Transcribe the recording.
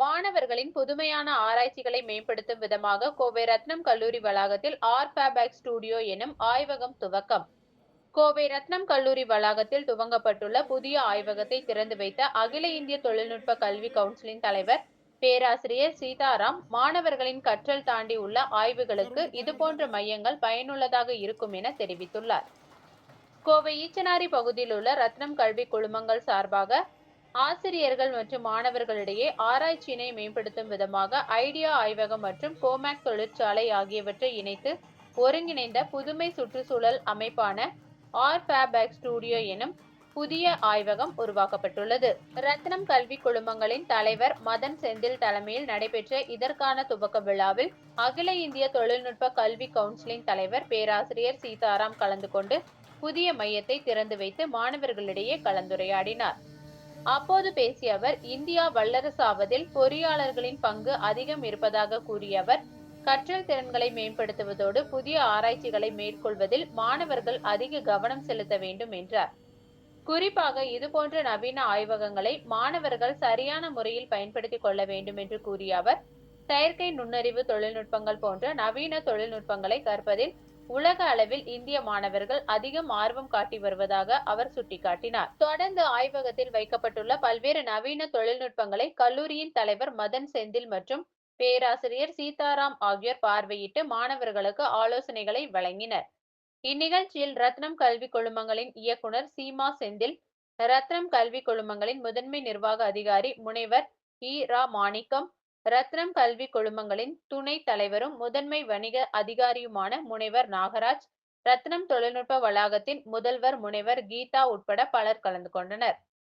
மாணவர்களின் புதுமையான ஆராய்ச்சிகளை மேம்படுத்தும் விதமாக கோவை ரத்னம் கல்லூரி வளாகத்தில் ஆர் ஃபேபேக் ஸ்டுடியோ எனும் ஆய்வகம் துவக்கம். கோவை ரத்னம் கல்லூரி வளாகத்தில் துவங்கப்பட்டுள்ள புதிய ஆய்வகத்தை திறந்து வைத்த அகில இந்திய தொழில்நுட்ப கல்வி கவுன்சிலின் தலைவர் பேராசிரியர் சீதாராம் மாணவர்களின் கற்றல் தாண்டி உள்ள ஆய்வுகளுக்கு இதுபோன்ற மையங்கள் பயனுள்ளதாக இருக்கும் என தெரிவித்துள்ளார். கோவை ஈச்சனாரி பகுதியில் உள்ள ரத்னம் கல்வி குழுமங்கள் சார்பாக ஆசிரியர்கள் மற்றும் மாணவர்களிடையே ஆராய்ச்சியினை மேம்படுத்தும் விதமாக ஐடியா ஆய்வகம் மற்றும் கோமேக் தொழிற்சாலை ஆகியவற்றை இணைத்து ஒருங்கிணைந்த புதுமை சுற்றுச்சூழல் அமைப்பான ஆர் ஃபேபேக் ஸ்டுடியோ எனும் புதிய ஆய்வகம் உருவாக்கப்பட்டுள்ளது. ரத்னம் கல்வி குழுமங்களின் தலைவர் மதன் செந்தில் தலைமையில் நடைபெற்ற இதற்கான துவக்க விழாவில் அகில இந்திய தொழில்நுட்ப கல்வி கவுன்சிலின் தலைவர் பேராசிரியர் சீதாராம் கலந்து கொண்டு புதிய மையத்தை திறந்து வைத்து மாணவர்களிடையே கலந்துரையாடினார். அப்போது பேசிய அவர் இந்தியா வல்லரசாவதில் பொறியாளர்களின் பங்கு அதிகம் இருப்பதாக கூறிய அவர் கற்றல் திறன்களை மேம்படுத்துவதோடு புதிய ஆராய்ச்சிகளை மேற்கொள்வதில் மாணவர்கள் அதிக கவனம் செலுத்த வேண்டும் என்றார். குறிப்பாக இதுபோன்ற நவீன ஆய்வகங்களை மாணவர்கள் சரியான முறையில் பயன்படுத்திக் கொள்ள வேண்டும் என்று கூறிய அவர் செயற்கை நுண்ணறிவு தொழில்நுட்பங்கள் போன்ற நவீன தொழில்நுட்பங்களை கற்பதில் உலக அளவில் இந்திய மாணவர்கள் அதிகம் ஆர்வம் காட்டி வருவதாக அவர் சுட்டிக்காட்டினார். தொடர்ந்து ஆய்வகத்தில் வைக்கப்பட்டுள்ள பல்வேறு நவீன தொழில்நுட்பங்களை கல்லூரியின் தலைவர் மதன் செந்தில் மற்றும் பேராசிரியர் சீதாராம் ஆகியோர் பார்வையிட்டு மாணவர்களுக்கு ஆலோசனைகளை வழங்கினர். இந்நிகழ்ச்சியில் ரத்னம் கல்வி குழுமங்களின் இயக்குனர் சீமா செந்தில் ரத்னம் கல்வி குழுமங்களின் முதன்மை நிர்வாக அதிகாரி முனைவர் ஈ ரா மாணிக்கம் ரத்னம் கல்வி குழுமங்களின் துணை தலைவரும் முதன்மை வணிக அதிகாரியுமான முனைவர் நாகராஜ் ரத்னம் தொழில்நுட்ப வளாகத்தின் முதல்வர் முனைவர் கீதா உட்பட பலர் கலந்து கொண்டனர்.